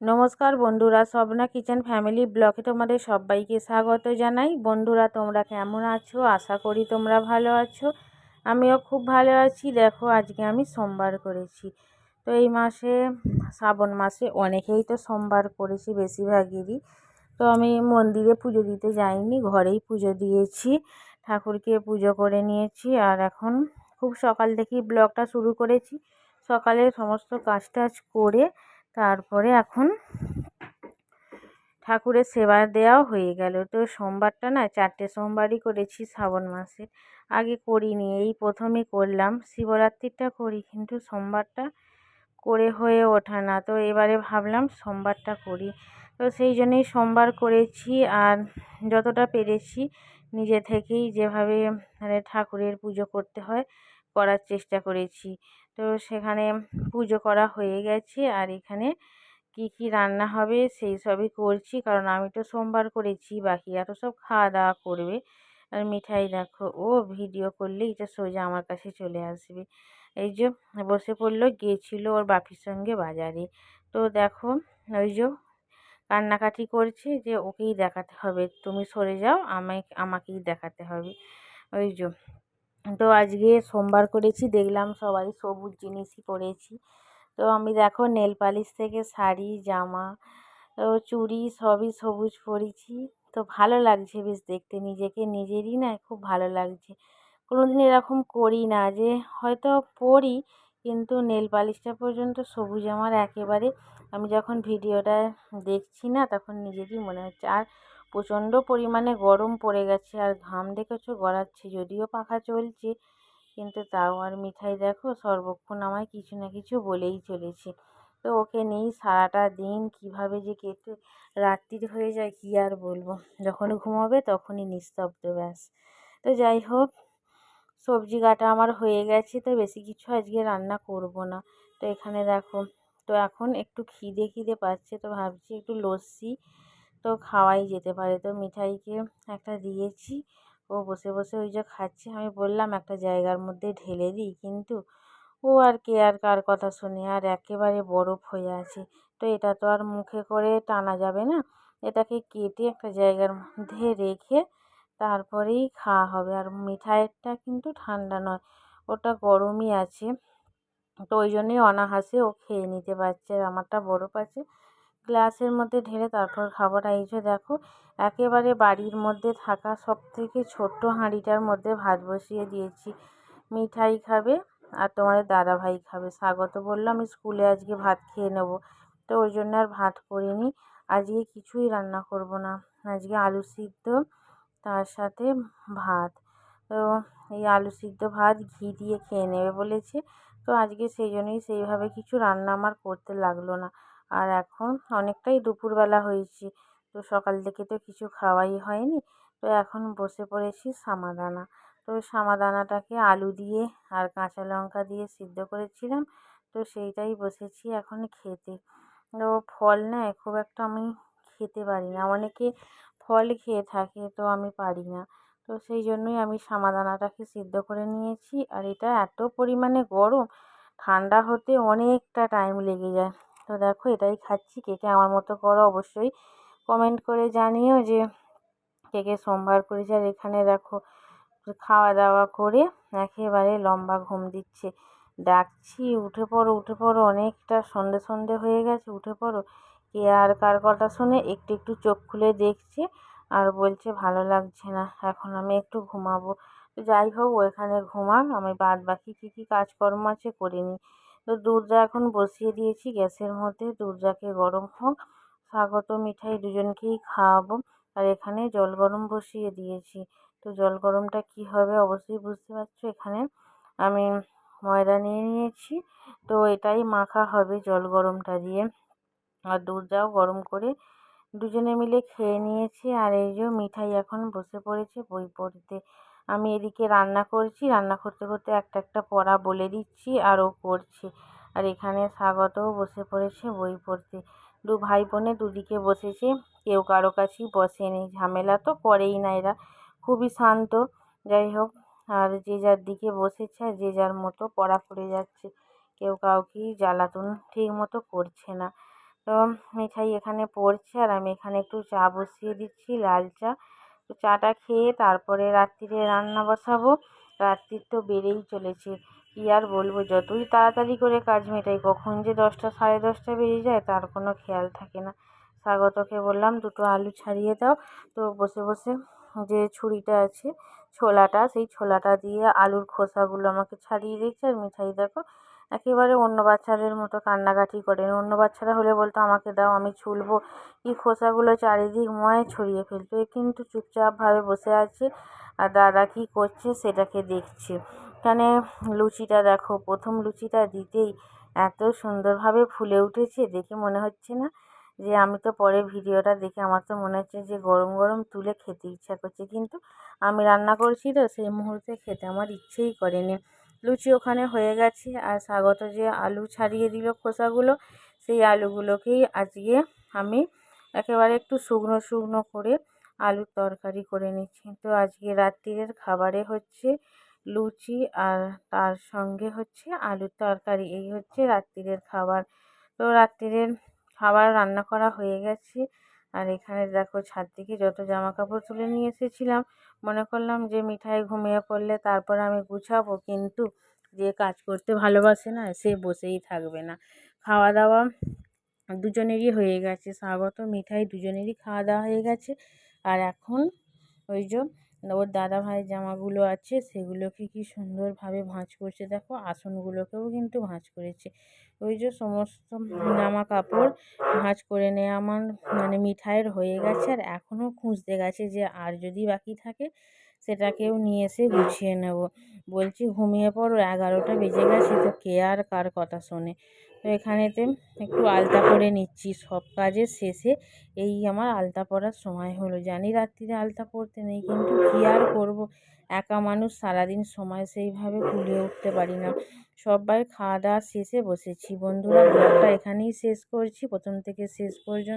নমস্কার বন্ধুরা, Swapna kitchen family ব্লকে তোমাদের সবাইকে স্বাগত জানাই। বন্ধুরা, তোমরা কেমন আছো? আশা করি তোমরা ভালো আছো। আমিও খুব ভালো আছি। দেখো, আজকে আমি সোমবার করেছি। তো এই মাসে, শ্রাবণ মাসে অনেকেই তো সোমবার করেছি বেশিরভাগেরই। তো আমি মন্দিরে পুজো দিতে যাইনি, ঘরেই পুজো দিয়েছি। ঠাকুরকে পুজো করে নিয়েছি আর এখন খুব সকাল থেকেই ব্লগটা শুরু করেছি। সকালে সমস্ত কাজ টাজ করে তারপরে এখন ঠাকুরের সেবা দেওয়াও হয়ে গেল। তো সোমবারটা না, চারটে সোমবারই করেছি শ্রাবণ মাসে। আগে করিনি, এই প্রথমে করলাম। শিবরাত্রিটা করি, কিন্তু সোমবারটা করে হয়ে ওঠে না। তো এবারে ভাবলাম সোমবারটা করি। তো সেই জন্যই সোমবার করেছি আর যতটা পেরেছি নিজে থেকেই যেভাবে মানে ঠাকুরের পুজো করতে হয় করার চেষ্টা করেছি। তো সেখানে পুজো করা হয়ে গেছে। আর এখানে কি কি রান্না হবে সেই সবই করছি। কারণ আমি তো সোমবার করেছি বাকিরা তো সব খাওয়া দাওয়া করবে। আর মিঠাই দেখো, ও ভিডিও করলে এটা সোজা আমার কাছে চলে আসবে। এই যে বসে পড়ল গিয়েছিল ওর বাপির সঙ্গে বাজারে। তো দেখো, ওই যে কান্নাকাটি করছে যে ওকেই দেখাতে হবে। তুমি সরে যাও, আমায়, আমাকেই দেখাতে হবে। ওই যে তো আজকে সোমবার করেছি, দেখলাম সবাই সবুজ জিনিসই পরেছি। তো আমি দেখো নেল পালিশ থেকে শাড়ি, জামা, তো চুড়ি সবই সবুজ পরেছি। তো ভালো লাগছে বেশ দেখতে, নিজেকে নিজেরই না খুব ভালো লাগছে। কোনো দিন এরকম করি না যে হয়তো পরি, কিন্তু নেল পালিশটা পর্যন্ত সবুজ আমার একেবারে। আমি যখন ভিডিওটা দেখছি না, তখন নিজেরই মনে হচ্ছে। আর প্রচণ্ড পরিমাণে গরম পড়ে গেছে আর ঘাম দেখেছ গড়াচ্ছে, যদিও পাখা চলছে, কিন্তু তাও আর মিঠাই দেখো সর্বক্ষণ আমায় কিছু না কিছু বলেই চলেছে। তো ওকে নিয়েই সারাটা দিন, কীভাবে যে কেটে রাত্রির হয়ে যায় কী আর বলব? যখন ঘুমাবে তখনই নিস্তব্ধ, ব্যাস। তো যাই হোক, সবজি কাটা আমার হয়ে গেছে, তো বেশি কিছু আজকে রান্না করব না। তো এখানে দেখো, তো এখন একটু খিদে খিদে পাচ্ছে, তো ভাবছি একটু লস্যি তো খাওয়াই যেতে পারে। তো মিঠাইকে একটা দিয়েছি। ও বসে বসে ওই যে খাচ্ছে। আমি বললাম, একটা জায়গার মধ্যে ঢেলে দিই কিন্তু। ও আর কে আর কার কথা শোনে? আর একেবারে বরফ হয়ে আছে। তো এটা তো আর মুখে করে টানা যাবে না। এটাকে কেটে একটা জায়গার মধ্যে রেখে তারপরেই খাওয়া হবে। আর মিঠাইয়েরটা কিন্তু ঠান্ডা নয়, ওটা গরমই আছে। তো ওই জন্যই অনাহাসে ও খেয়ে নিতে পারছে। আর আমারটা বরফ আছে। গ্লাসের মধ্যে ঢেলে তারপর খাবারটা এই যে দেখো, একেবারে বাড়ির মধ্যে থাকা সব থেকে ছোট্ট হাঁড়িটার মধ্যে ভাত বসিয়ে দিয়েছি। মিঠাই খাবে আর তোমাদের দাদাভাই খাবে। স্বাগত বলল আমি স্কুলে আজকে ভাত খেয়ে নেব। তো ওই জন্য আর ভাত করিনি। আজকে কিছুই রান্না করব না। আজকে আলু সিদ্ধ, তার সাথে ভাত। তো এই আলু সিদ্ধ ভাত ঘি দিয়ে খেয়ে নেবে বলেছে। তো আজকে সেই জন্যই সেইভাবে কিছু রান্না আমার করতে লাগল না। আর এখন অনেকটাই দুপুরবেলা হয়েছে। তো সকাল থেকে তো কিছু খাওয়াই হয়নি। তো এখন বসে পড়েছি সামাদানা। তো সামাদানাটাকে আলু দিয়ে আর কাঁচা লঙ্কা দিয়ে সিদ্ধ করেছিলাম। তো সেইটাই বসেছি এখন খেতে। তো ফল না খুব একটা আমি খেতে পারি না। অনেকে ফল খেয়ে থাকে তো আমি পারি না। তো সেই জন্যই আমি সামাদানাটাকে সিদ্ধ করে নিয়েছি। আর এটা এত পরিমাণে গরম, ঠান্ডা হতে অনেকটা টাইম লেগে যায়। তো দেখো এটাই খাচ্ছি। কে কে আমার মতো করো অবশ্যই কমেন্ট করে জানিও যে কে কে সোমবার করেছে। আর এখানে দেখো খাওয়া দাওয়া করে একেবারে লম্বা ঘুম দিচ্ছে। ডাকছি, উঠে পড়ো উঠে পড়ো। অনেকটা সন্ধে সন্ধে হয়ে গেছে, উঠে পড়ো। কে আর কার কথা শুনে একটু একটু চোখ খুলে দেখছে আর বলছে, ভালো লাগছে না, এখন আমি একটু ঘুমাবো। যাই হোক ও এখানে ঘুমাক। আমি বাদ বাকি কী কী কাজকর্ম আছে করে নিই তো দুধটা এখন বসিয়ে দিয়েছি, গ্যাসের মধ্যে দুধটাকে গরম হোক, স্বাগত মিঠাই দুজনকেই খাওয়াবো। আর এখানে জল গরম বসিয়ে দিয়েছি। তো জল গরমটা কী হবে অবশ্যই বুঝতে পারছ? এখানে আমি ময়দা নিয়ে নিয়েছি। তো এটাই মাখা হবে জল গরমটা দিয়ে। আর দুধটাও গরম করে দুজনে মিলে খেয়ে নিয়েছি। আর এই যে মিঠাই এখন বসে পড়েছে বই পড়তে। আমি এদিকে রান্না করছি। রান্না করতে করতে একটা একটা পড়া বলে দিচ্ছি আর ও করছে আর এখানে স্বাগতও বসে পড়েছে, বই পড়তে। দু ভাই বোনে দুদিকে বসেছে। কেউ কারও কাছেই বসেনি ঝামেলা তো করেই না এরা। খুবই শান্ত। যাই হোক, আর যে যার দিকে বসেছে আর যে যার মতো পড়া পড়ে যাচ্ছে, কেউ কাউকেই জ্বালাতন ঠিক মতো করছে না। তো মিঠাই এখানে পড়ছে আর আমি এখানে একটু চা বসিয়ে দিচ্ছি, লাল চা। চাটা খেয়ে তারপরে রাত্রিরে রান্না বসাবো। রাত্রির তো বেড়েই চলেছে। কী আর বলব, যতই তাড়াতাড়ি করে কাজ মেটাই, কখন যে দশটা সাড়ে দশটা বেজে যায়, তার কোনো খেয়াল থাকে না। স্বাগতকে বললাম, দুটো আলু ছাড়িয়ে দাও। তো বসে বসে যে ছুরিটা আছে, ছোলাটা, সেই ছোলাটা দিয়ে আলুর খোসাগুলো আমাকে ছাড়িয়ে দিচ্ছে আর মিঠাই দেখো একেবারে অন্য বাচ্চাদের মতো কান্নাকাটি করে। অন্য বাচ্চারা হলে বলতো, আমাকে দাও, আমি ছুলবো কি খোসাগুলো চারিদিক ময় ছড়িয়ে ফেলতো। এ কিন্তু চুপচাপভাবে বসে আছে আর দাদা কী করছে সেটাকে দেখছে। এখানে লুচিটা দেখো, প্রথম লুচিটা দিতেই এত সুন্দরভাবে ফুলে উঠেছে, দেখে মনে হচ্ছে না যে আমি তো পরে ভিডিওটা দেখে আমার তো মনে হচ্ছে যে গরম গরম তুলে খেতে ইচ্ছা করছে। কিন্তু আমি রান্না করছি তো, সেই মুহূর্তে খেতে আমার ইচ্ছেই করেনি। লুচি ওখানে হয়ে গেছে। আর স্বাগত যে আলু ছাড়িয়ে দিল খোসাগুলো, সেই আলুগুলোকেই আজকে আমি একেবারে একটু শুকনো শুকনো করে আলুর তরকারি করে নিচ্ছি। তো আজকে রাত্রিরের খাবারে হচ্ছে লুচি আর তার সঙ্গে হচ্ছে আলুর তরকারি। এই হচ্ছে রাত্রিরের খাবার। তো রাত্রিরের খাবার রান্না করা হয়ে গেছে। আর এখানে দেখো ছাদ থেকে যত জামা কাপড় তুলে নিয়ে এসেছিলাম, মনে করলাম যে মিঠাই ঘুমিয়ে পড়লে তারপর আমি গুছাবো, কিন্তু যে কাজ করতে ভালোবাসে না, সে বসেই থাকবে না। খাওয়া দাওয়া দুজনেরই হয়ে গেছে, স্বাগত মিঠাই দুজনেরই খাওয়া দাওয়া হয়ে গেছে। আর এখন ওই যে ওর দাদা ভাইয়ের জামাগুলো আছে, সেগুলোকে কি সুন্দরভাবে ভাঁজ করছে দেখো, আসনগুলোকেও কিন্তু ভাঁজ করেছে। ওই যে সমস্ত জামা কাপড় ভাঁজ করে নেয় আমার মানে মিঠাইয়ের হয়ে গেছে আর এখনও খুঁজতে গেছে যে আর যদি বাকি থাকে সেটাকেও নিয়ে এসে গুছিয়ে নেব। বলছি, ঘুমিয়ে পড়ো, এগারোটা বেজে গেছে, তো কে আর কার কথা শোনে? তো এখানেতে একটু আলতা করে নিচ্ছি। সব কাজের শেষে এই আমার আলতা পরার সময় হলো। জানি রাত্রিরে আলতা পরতে নেই, কিন্তু কী আর করব? একা মানুষ সারাদিন সময় সেইভাবে কুলিয়ে উঠতে পারি না। সবাই খাওয়া দাওয়া শেষে বসেছি। বন্ধুরা, ব্লগটা এখানেই শেষ করছি। প্রথম থেকে শেষ পর্যন্ত